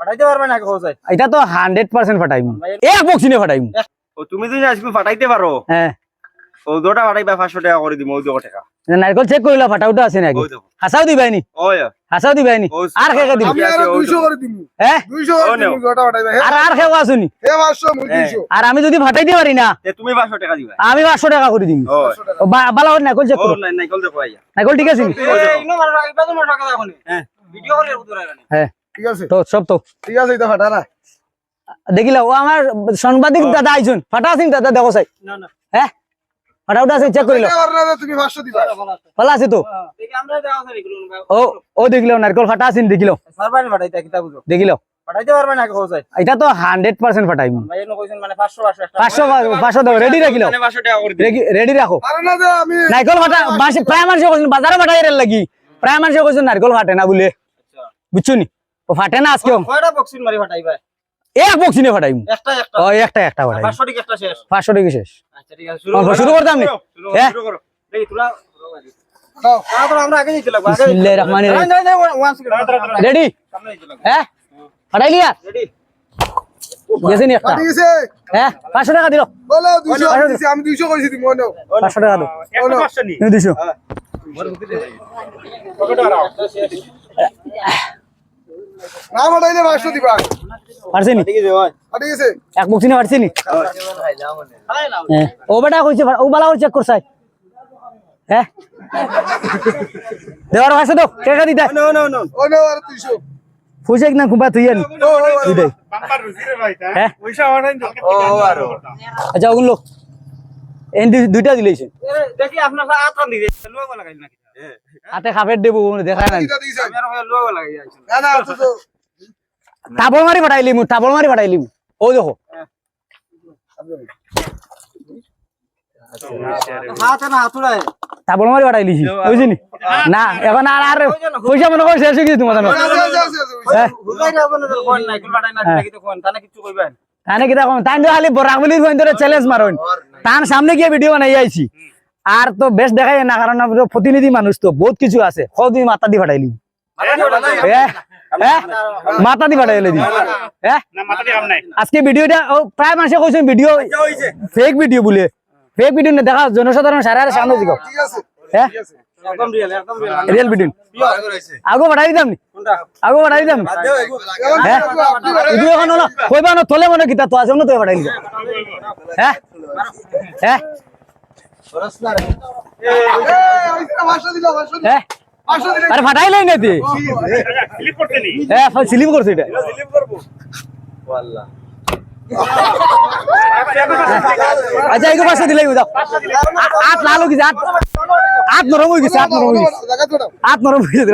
পাঠাইতে পারবে না কোথায় এটা তো হান্ড্রেড পার্সেন্ট ফাটাইম এক বক্সিনে ফাটাইম ও তুমি যদি আজকে পাঠাইতে পারো হ্যাঁ। ও দুটা পাঠাইবা পাঁচশো টাকা করে দিব ওই দুটো টাকা। নারকেল চেক করিলা ফাটাউটা আছে নাকি ওই হাসাও আর দিব আমি আরও করে হ্যাঁ? করে আর আর আসুনি? হে মুই আর যদি ফাটাইতে পারি না তে তুমি পাঁচশো টাকা দিবা। আমি পাঁচশো টাকা করে দিম। ও বালা করে নারকেল চেক ও করো। দেখো আইয়া নারকেল ঠিক আছে নি? হ্যাঁ। হ্যাঁ। ঠিক আছে? তো সব তো। ঠিক আছে এটা ফাটা না দেখিলা ও আমার সাংবাদিক দাদা আইছুন। ফাটা আছেন দাদা দেখো চাই। না না। হ্যাঁ? ফাটাউটা আছে চেক করিল। তুমি পাঁচশো দিবা। ভালো আছে। তো। ও ও দেখিল নারকেল ফাটা আছেন দেখিল। সারবানি পাঠাইতে কিতা বুঝো? দেখিল। পাঠাইতে পারবে না কোথায় এটা তো হান্ড্রেড পার্সেন্ট ফাটাইম। ভাই এনে কইছেন মানে 500 500 একটা। পাঁচশো পাঁচশো দেখো রেডি রাখিল। মানে 500 টাকা করে দিই রেডি রাখো। আরে না যে আমি নারকেল ফাটা মাসে প্রায় মানুষ কইছেন বাজারে ফাটাই লাগি। প্রায় মানুষ কইছেন নারকেল ফাটে না বলে। আচ্ছা। বুঝছ নি? ও ফাটে না আজকে? কয়টা বক্সিং মারি পাঠাইবা এক বক্সিনে ফাটাইম। একটা একটা। ও একটা একটা ফাটাইম। 500 টাকা একটা শেষ। পাঁচশো টাকা শেষ। আচ্ছা ঠিক আছে অল্প শুরু করতাম নি? শুরু হ্যাঁ? করো। দেখি তোরা দাও। তারপর আমরা আগে যেতে লাগবো আগে বিসমিল্লাহির রহমানির রহিম। নাই নাই ওয়ান সেকেন্ড রেডি সামনে যেতে লাগবো। হ্যাঁ? ফাটাই লিয়া রেডি গেছে নি একটা? হ্যাঁ? পাঁচশো টাকা দিল। বলো দুইশো আমি দিছি, আমি দুইশো কইছি তুমি মনে পাঁচশো টাকা দাও। বলো তুমি দিছো না? ফাটাইলে পাঁচশো দিবা পারছি নি ভাই আ, ঠিক আছে। এক বক্সিনে পারছি নি? হ্যাঁ ও বেটা কইছে ও বালা চেক করছাই হ্যাঁ? দেওয়ার ভাষা তো টাকা দিতে নো নো কুবা তুই হ্যাঁ? আচ্ছা ওগুলো দুইটা দিলেছে দেখি আপনার হাতে খাপের দেবো দেখা নাই এটা দিছে। আমি আর লোগো লাগাই যাচ্ছি না তাবল মারি ফাটাইলি মু তাবল মারি ফাটাইলি মু ও দেখো হাতে তাবল মারি ফাটাইলি বুঝিনি না এখন আর আর পয়সা মনে করে শেষ হয়ে গেছে তোমার জানো আছে, আছে, আছে, আছে, আছে। হ্যাঁ হুদাই না বনে কোন নাই কোন বাটাই না দেখি তো কোন তানে কিছু কইবেন তানে কিতা কম তাই খালি বরাকবলির গোয়েন চ্যালেঞ্জ মারুন তার সামনে গিয়ে ভিডিও বানাই আইছি আর তো বেশ দেখাই না কারণ প্রতিনিধি মানুষ তো বহুত কিছু আছে। কদিন মাথা দি ফাটাইলি মাথা দি ফাটাইলি দি হ্যাঁ আজকে ভিডিওটা ও প্রায় মানুষে কইছেন ভিডিও ফেক ভিডিও বলে। ফেক ভিডিও না দেখা জনসাধারণ সারা সামনে দিকে ঠিক আছে। হ্যাঁ একদম রিয়েল একদম রিয়েল রিয়েল ভিডিও আগো বাড়াই দিতাম নি? আগো বাড়াই দিতাম হ্যাঁ আপনি বাড়ি- ইদু এখন কইবা না তোলে মনে কিতা তো আছে তো বাড়াই দিতাম হ্যাঁ হ্যাঁ আরে হ্যাঁ এটা। ওয়াল্লাহ আচ্ছা হয়ে গেছে আট আট নরম হয়ে গেছে আট নরম হয়ে গেছে। আট নরম হয়ে গেছে